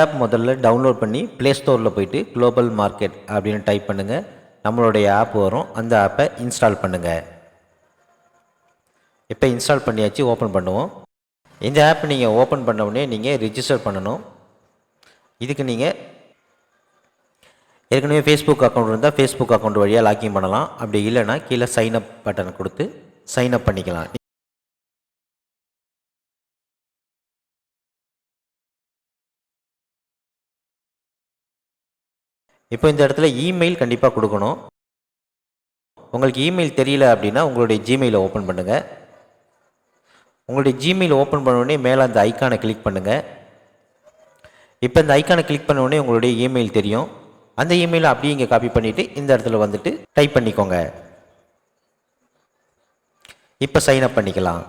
App முதல்ல download பண்ணி play ஸ்டோரில் போயிட்டு குளோபல் மார்க்கெட் அப்படின்னு டைப் பண்ணுங்கள் நம்மளுடைய ஆப் வரும். அந்த ஆப்பை இன்ஸ்டால் பண்ணுங்கள் இப்போ இன்ஸ்டால் பண்ணியாச்சு ஓப்பன் பண்ணுவோம். இந்த ஆப் நீங்கள் ஓப்பன் பண்ண உடனே நீங்கள் ரிஜிஸ்டர் பண்ணணும். இதுக்கு நீங்கள் ஏற்கனவே ஃபேஸ்புக் அக்கௌண்ட் இருந்தால் ஃபேஸ்புக் அக்கௌண்ட் வழியாக லாக்இன் பண்ணலாம். அப்படி இல்லைன்னா கீழே சைன் அப் பட்டன் கொடுத்து சைன் அப் பண்ணிக்கலாம். இப்போ இந்த இடத்துல இமெயில் கண்டிப்பாக கொடுக்கணும். உங்களுக்கு இமெயில் தெரியல அப்படின்னா உங்களுடைய ஜிமெயிலை ஓப்பன் பண்ணுங்கள் உங்களுடைய ஜிமெயில் ஓப்பன் பண்ண மேலே அந்த ஐக்கானை கிளிக் பண்ணுங்கள் இப்போ இந்த ஐக்கானை கிளிக் பண்ண உங்களுடைய இமெயில் தெரியும். அந்த இமெயிலை அப்படியே இங்கே காப்பி பண்ணிவிட்டு இந்த இடத்துல வந்துட்டு டைப் பண்ணிக்கோங்க. இப்போ சைன் அப் பண்ணிக்கலாம்.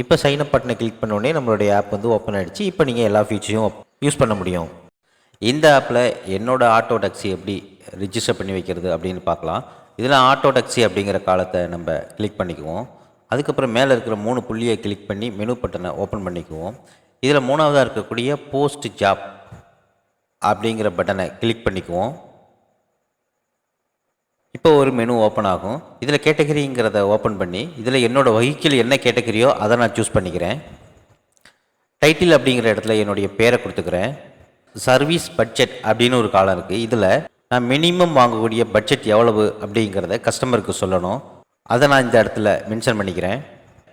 இப்போ சைன் அப் பட்டனை கிளிக் பண்ணோடனே நம்மளுடைய ஆப் வந்து ஓப்பன் ஆகிடுச்சு இப்போ நீங்கள் எல்லா ஃபீச்சரையும் யூஸ் பண்ண முடியும். இந்த ஆப்பில் என்னோடய ஆட்டோ டாக்ஸி எப்படி ரிஜிஸ்டர் பண்ணி வைக்கிறது அப்படின்னு பார்க்கலாம். இதில் ஆட்டோ டாக்ஸி அப்படிங்கிற காலத்தை நம்ம கிளிக் பண்ணிக்குவோம். அதுக்கப்புறம் மேலே இருக்கிற மூணு புள்ளியை கிளிக் பண்ணி மெனு பட்டனை ஓப்பன் பண்ணிக்குவோம். இதில் மூணாவதாக இருக்கக்கூடிய போஸ்ட் ஜாப் அப்படிங்கிற பட்டனை கிளிக் பண்ணிக்குவோம். இப்போ ஒரு மெனு ஓப்பன் ஆகும். இதில் கேட்டகரிங்கிறத ஓப்பன் பண்ணி இதில் என்னோடய வெஹிக்கிள் என்ன கேட்டகரியோ அதை நான் சூஸ் பண்ணிக்கிறேன். டைட்டில் அப்படிங்கிற இடத்துல என்னுடைய பேரை கொடுத்துக்கிறேன். சர்வீஸ் பட்ஜெட் அப்படின்னு ஒரு காலம் இருக்குது இதில் நான் மினிமம் வாங்கக்கூடிய பட்ஜெட் எவ்வளவு அப்படிங்கிறத கஸ்டமருக்கு சொல்லணும். அதை நான் இந்த இடத்துல மென்ஷன் பண்ணிக்கிறேன்.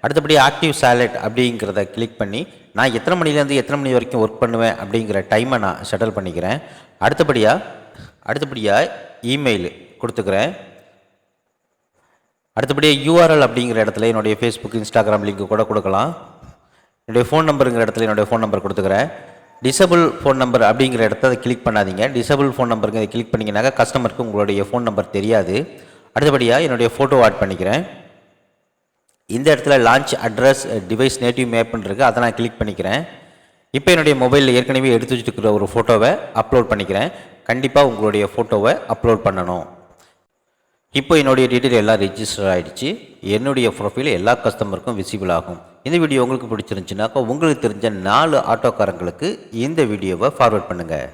அடுத்தபடி ஆக்டிவ் சேலட் அப்படிங்கிறத கிளிக் பண்ணி நான் எத்தனை மணிலேருந்து எத்தனை மணி வரைக்கும் ஒர்க் பண்ணுவேன் அப்படிங்கிற டைமை நான் செட்டில் பண்ணிக்கிறேன். அடுத்தபடியாக அடுத்தபடியாக இமெயில் கொடுத்துக்கிறேன். அடுத்தபடியாக யூஆர்எல் அப்படிங்கிற இடத்துல என்னுடைய ஃபேஸ்புக் இன்ஸ்டாகிராம் லிங்க் கூட கொடுக்கலாம். என்னுடைய ஃபோன் நம்பருங்கிற இடத்துல என்னுடைய ஃபோன் நம்பர் கொடுத்துக்கிறேன். டிசபிள் ஃபோன் நம்பர் அப்படிங்கிற இடத்த அதை கிளிக் பண்ணாதீங்க. டிசபிள் ஃபோன் நம்பருங்க அதை கிளிக் பண்ணிங்கனாக்கா கஸ்டமருக்கு உங்களுடைய ஃபோன் நம்பர் தெரியாது. அடுத்தபடியாக என்னுடைய ஃபோட்டோ ஆட் பண்ணிக்கிறேன். இந்த இடத்துல லான்ச் அட்ரஸ் டிவைஸ் நேட்டிவ் மேப்னு இருக்குது அதை நான் கிளிக் பண்ணிக்கிறேன். இப்போ என்னுடைய மொபைலில் ஏற்கனவே எடுத்து வச்சுருக்கிற ஒரு ஃபோட்டோவை அப்லோட் பண்ணிக்கிறேன். கண்டிப்பாக உங்களுடைய ஃபோட்டோவை அப்லோட் பண்ணணும். இப்போ என்னுடைய டீட்டெயில் எல்லாம் ரிஜிஸ்டர் ஆகிடுச்சு என்னுடைய ப்ரொஃபைல் எல்லா கஸ்டமருக்கும் விசிபிள் ஆகும். இந்த வீடியோ உங்களுக்கு பிடிச்சிருந்துச்சுனாக்கா உங்களுக்கு தெரிஞ்ச நாலு ஆட்டோக்காரங்களுக்கு இந்த வீடியோவை ஃபார்வர்ட் பண்ணுங்கள்